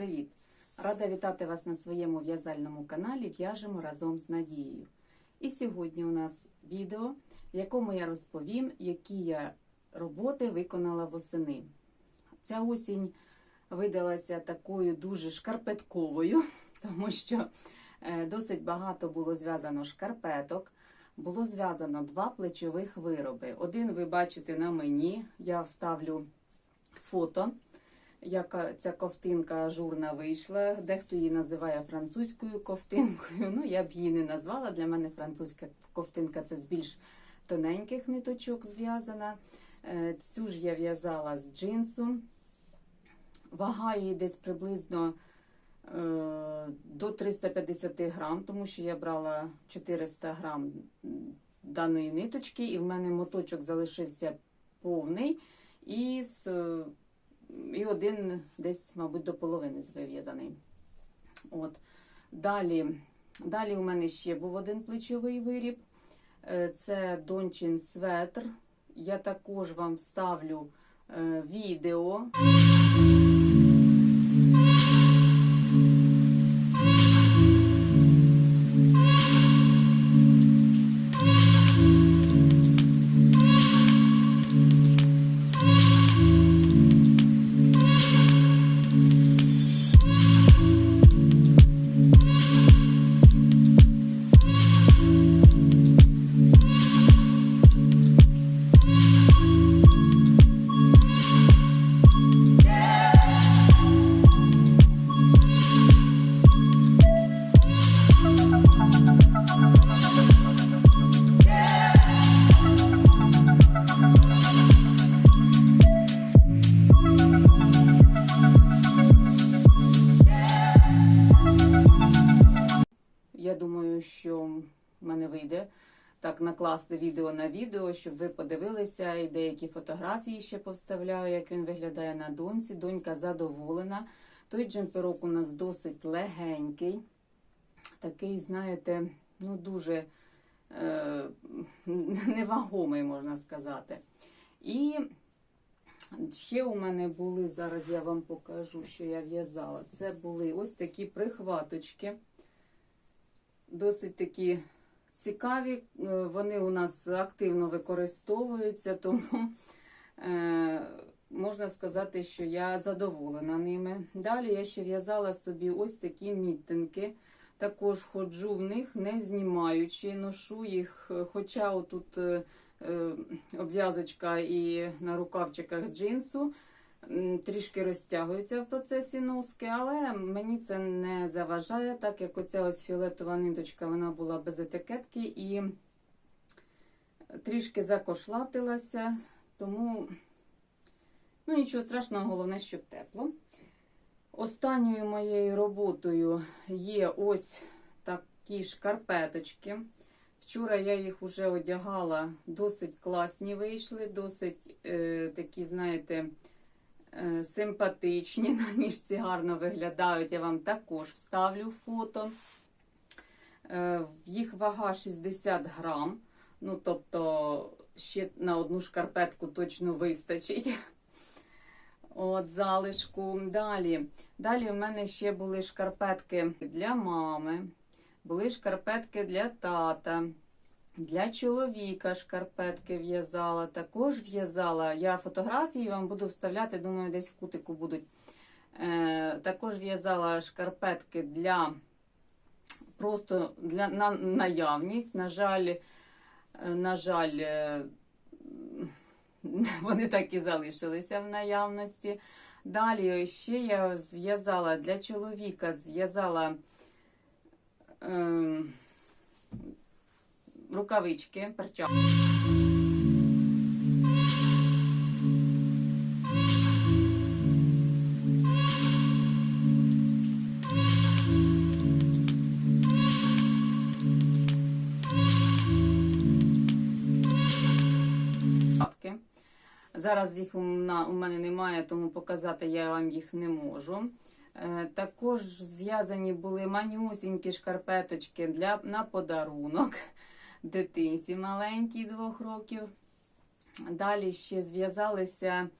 привіт! Рада вітати вас на своєму в'язальному каналі В'яжемо разом з Надією. І сьогодні у нас відео, в якому я розповім, які я роботи виконала восени. Ця осінь видалася такою дуже шкарпетковою, тому що е, досить багато було зв'язано шкарпеток. Було зв'язано два плечових вироби. Один ви бачите на мені, я вставлю фото як ця ковтинка ажурна вийшла. Дехто її називає французькою ковтинкою. Ну, я б її не назвала. Для мене французька ковтинка це з більш тоненьких ниточок зв'язана. Е, Цю ж я в'язала з джинсу. Вага її десь приблизно е, до 350 грам, тому що я брала 400 грам даної ниточки, і в мене моточок залишився повний. І з і один десь, мабуть, до половини вив'язаний. От. Далі далі у мене ще був один плечовий виріб. Е, Це Дончин светр. Я також вам вставлю е, відео. Що в мене вийде так накласти відео на відео, щоб ви подивилися і деякі фотографії ще повставляю, як він виглядає на доньці. Донька задоволена. Той джемперок у нас досить легенький, такий, знаєте, ну дуже е, невагомий, можна сказати. І ще у мене були, зараз я вам покажу, що я в'язала. Це були ось такі прихваточки досить такі цікаві. Е, Вони у нас активно використовуються, тому е, можна сказати, що я задоволена ними. Далі я ще в'язала собі ось такі мітинки. Також ходжу в них, не знімаючи, ношу їх, хоча отут е, е, обв'язочка і на рукавчиках джинсу трішки розтягуються в процесі носки, але мені це не заважає, так як оця ось фіолетова ниточка вона була без етикетки і трішки закошлатилася, тому ну, нічого страшного, головне, щоб тепло. Останньою моєю роботою є ось такі шкарпеточки. Вчора я їх вже одягала, досить класні вийшли, досить е, такі, знаєте, симпатичні. На ніжці гарно виглядають. Я вам також вставлю фото. Е, їх вага 60 грам. Ну, тобто, ще на одну шкарпетку точно вистачить. От залишку. Далі. Далі в мене ще були шкарпетки для мами, були шкарпетки для тата. Для чоловіка шкарпетки в'язала. Також в'язала. Я фотографії вам буду вставляти, думаю, десь в кутику будуть. Е, Також в'язала шкарпетки для просто для на наявність. На жаль, е, на жаль, е, вони так і залишилися в наявності. Далі ще я зв'язала для чоловіка, зв'язала е, рукавички, перчатки. Зараз їх у мене немає, тому показати я вам їх не можу. Е, Також зв'язані були манюсінькі шкарпеточки для, на подарунок дитинці маленькій двох років. Далі ще зв'язалися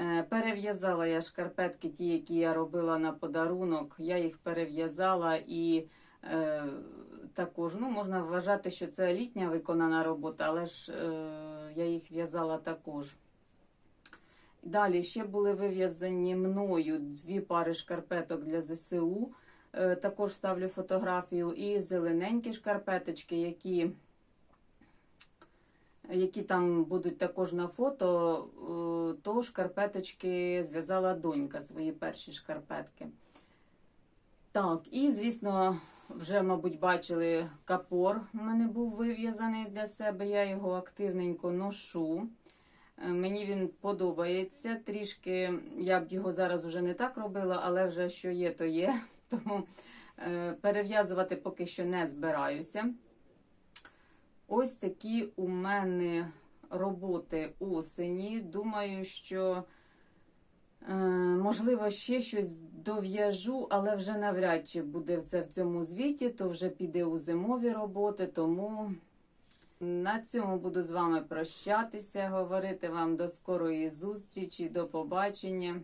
Е, Перев'язала я шкарпетки, ті, які я робила на подарунок. Я їх перев'язала і е, також ну, можна вважати, що це літня виконана робота, але ж е, я їх в'язала також. Далі ще були вив'язані мною дві пари шкарпеток для ЗСУ. Е, Також вставлю фотографію і зелененькі шкарпеточки, які, які там будуть також на фото, е, то шкарпеточки зв'язала донька свої перші шкарпетки. Так, і звісно, вже, мабуть, бачили капор. У мене був вив'язаний для себе. Я його активненько ношу. Е, Мені він подобається. Трішки я б його зараз уже не так робила, але вже що є, то є. Тому е, перев'язувати поки що не збираюся. Ось такі у мене роботи осені. Думаю, що е, можливо ще щось дов'яжу, але вже навряд чи буде це в цьому звіті, то вже піде у зимові роботи, тому. На цьому буду з вами прощатися, говорити вам до скорої зустрічі, до побачення.